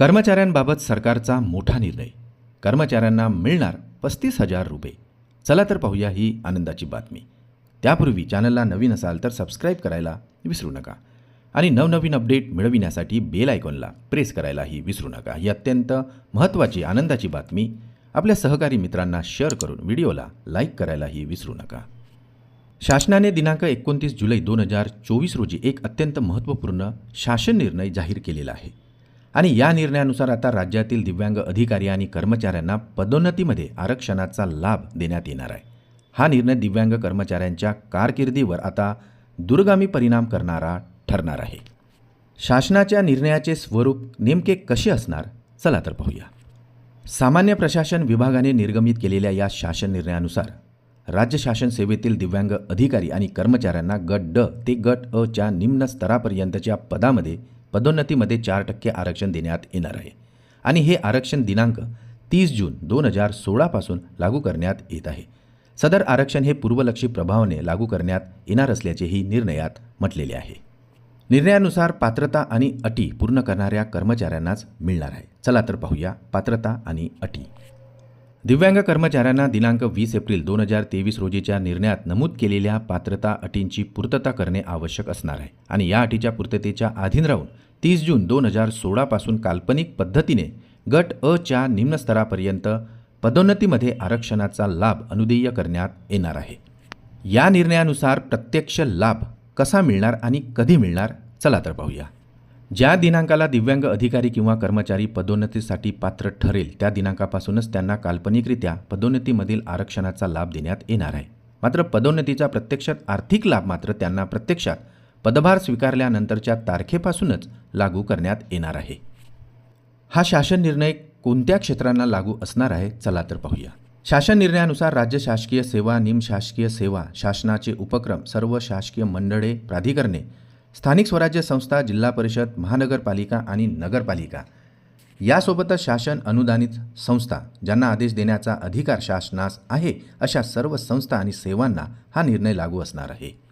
कर्मचाऱ्यांबाबत सरकारचा मोठा निर्णय. कर्मचाऱ्यांना मिळणार पस्तीस हजार रुपये. चला तर पाहूया ही आनंदाची बातमी. त्यापूर्वी चॅनलला नवीन असाल तर सबस्क्राईब करायला विसरू नका. आणि नवनवीन अपडेट मिळविण्यासाठी बेल आयकॉनला प्रेस करायलाही विसरू नका. ही अत्यंत महत्त्वाची आनंदाची बातमी. आपल्या सहकारी मित्रांना शेअर करून व्हिडिओला लाईक करायलाही विसरू नका. शासनाने दिनांक एकोणतीस जुलै दोन हजार चोवीस रोजी एक अत्यंत महत्त्वपूर्ण शासन निर्णय जाहीर केलेला आहे. आणि या निर्णयानुसार आता राज्यातील दिव्यांग अधिकारी आणि कर्मचाऱ्यांना पदोन्नतीमध्ये आरक्षणाचा लाभ देण्यात येणार आहे. हा निर्णय दिव्यांग कर्मचाऱ्यांच्या कारकिर्दीवर आता दूरगामी परिणाम करणारा ठरणार आहे. शासनाच्या निर्णयाचे स्वरूप नेमके कसे असणार? चला तर पाहूया. सामान्य प्रशासन विभागाने निर्गमित केलेल्या या शासन निर्णयानुसार राज्य शासन सेवेतील दिव्यांग अधिकारी आणि कर्मचाऱ्यांना गट ड ते गट अ च्या निम्न स्तरापर्यंतच्या पदामध्ये पदोन्नतीमध्ये चार टक्के आरक्षण देण्यात येणार आहे. आणि हे आरक्षण दिनांक तीस जून दोन हजार सोळापासून लागू करण्यात येत आहे. सदर आरक्षण हे पूर्वलक्षी प्रभावाने लागू करण्यात येणार असल्याचेही निर्णयात म्हटलेले आहे. निर्णयानुसार पात्रता आणि अटी पूर्ण करणाऱ्या कर्मचाऱ्यांनाच मिळणार आहे. चला तर पाहूया पात्रता आणि अटी. दिव्यांग कर्मचाऱ्यांना दिनांक वीस एप्रिल दोन हजार तेवीस रोजीच्या निर्णयात नमूद केलेल्या पात्रता अटींची पूर्तता करणे आवश्यक असणार आहे. आणि या अटीच्या पूर्ततेच्या अधीन राहून तीस जून दोन हजार सोळापासून काल्पनिक पद्धतीने गट अ च्या निम्न स्तरापर्यंत पदोन्नतीमध्ये आरक्षणाचा लाभ अनुदेय करण्यात येणार आहे. या निर्णयानुसार प्रत्यक्ष लाभ कसा मिळणार आणि कधी मिळणार चला तर पाहूया. ज्या दिनांकाला दिव्यांग अधिकारी किंवा कर्मचारी पदोन्नतीसाठी पात्र ठरेल त्या दिनांकापासूनच त्यांना काल्पनिकरित्या पदोन्नतीमधील आरक्षणाचा लाभ देण्यात येणार आहे. मात्र पदोन्नतीचा प्रत्यक्षात आर्थिक लाभ मात्र त्यांना प्रत्यक्षात पदभार स्वीकारल्यानंतरच्या तारखेपासूनच लागू करण्यात येणार आहे. हा शासन निर्णय कोणत्या क्षेत्रांना लागू असणार आहे चला तर पाहूया. शासन निर्णयानुसार राज्य शासकीय सेवा निमशासकीय सेवा शासनाचे उपक्रम सर्व शासकीय मंडळे प्राधिकरणे स्थानिक स्वराज्य संस्था जिल्हा परिषद महानगरपालिका आणि नगरपालिका. यासोबतच शासन अनुदानित संस्था ज्यांना आदेश देण्याचा अधिकार शासनास आहे अशा सर्व संस्था आणि सेवांना हा निर्णय लागू असणार आहे.